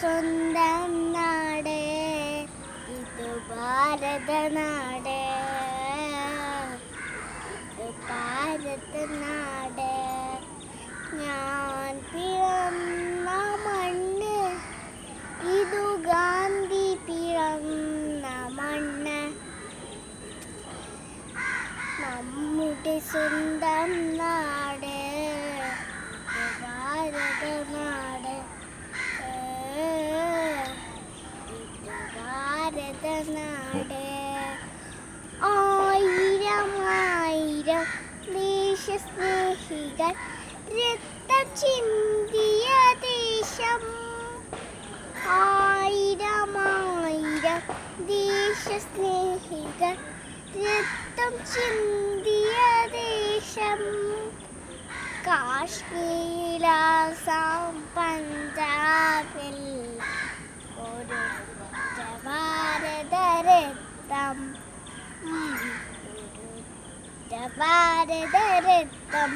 സ്വന്തം നാട് ഇത് ഭാരത നാട്. ഇത് ഭാരത നാട്. ഞാൻ പിറന്ന മണ്ണ് ഇതു ഗാന്ധി പിറന്ന മണ്ണ്. നമ്മുടെ സ്വന്തം നാട് ഇത് ഭാരത നാട് ഇത് ഭാരത നാട് ആയിരം ആയിരം ദേശസ്നേഹികൾ രക്തം ചിന്തിയ ദേശം. ആയിരം ആയിരം ദേശസ്നേഹികൾ രക്തം ചിന്തിയ ദേശം. കാശ്മീർ ആസാം പഞ്ചാബിൽ ഒരു ഭാരതരത്നം ഭാരതരത്നം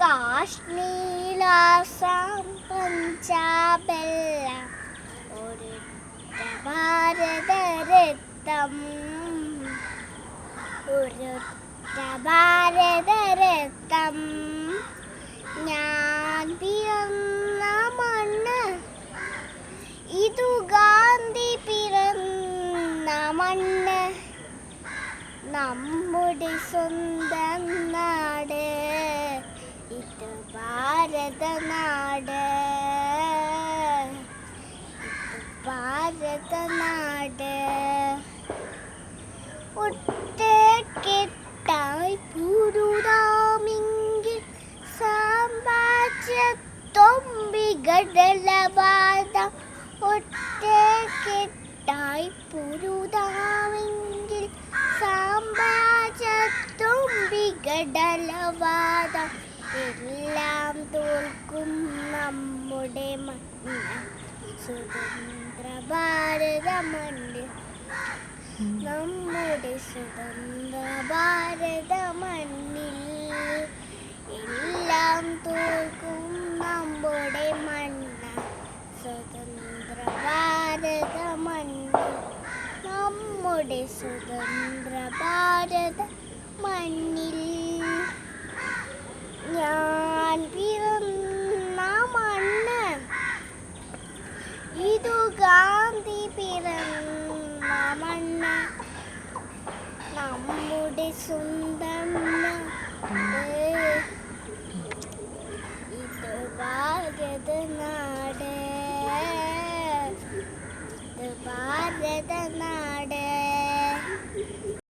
കാശ്മീർ ആസാം പഞ്ചാബെല്ലാം. ഒരു ഭാരതരത്നം ഒരു ഭാരതരത്നം. ഞാൻ പിറന്ന മണ്ണ് ഇതു ഗാന്ധി പിറന്ന മണ്ണ്. നമ്മുടെ സ്വന്തം നാട്. ഇത് ഭാരത നാട്. ഒട്ട് ഒറ്റക്കെട്ടായി പുരുതാമെങ്കിൽ സാമ്രാജ്യത്തൊമ്പികടലപാത ഒറ്റക്കെട്ടായി പുരുതാമെങ്കിൽ സാമ്രാജ്യത്തൊമ്പികടലപാത എല്ലാം തോൽക്കും നമ്മുടെ മണ്ണ് സ്വതന്ത്ര ഭാരത മണ്ണ് നമ്മുടെ സ്വതന്ത്ര ഭാരത മണ്ണിൽ എല്ലാം തോൽക്കും നമ്മുടെ മണ്ണ സ്വതന്ത്ര ഭാരത മണ്ണിൽ നമ്മുടെ സ്വതന്ത്ര ഭാരത മണ്ണിൽ ഞാൻ പിറന്ന മണ്ണ് ഇതു ഗാന്ധി പിറന്ന മണ്ണ് നമ്മുടെ സ്വന്തം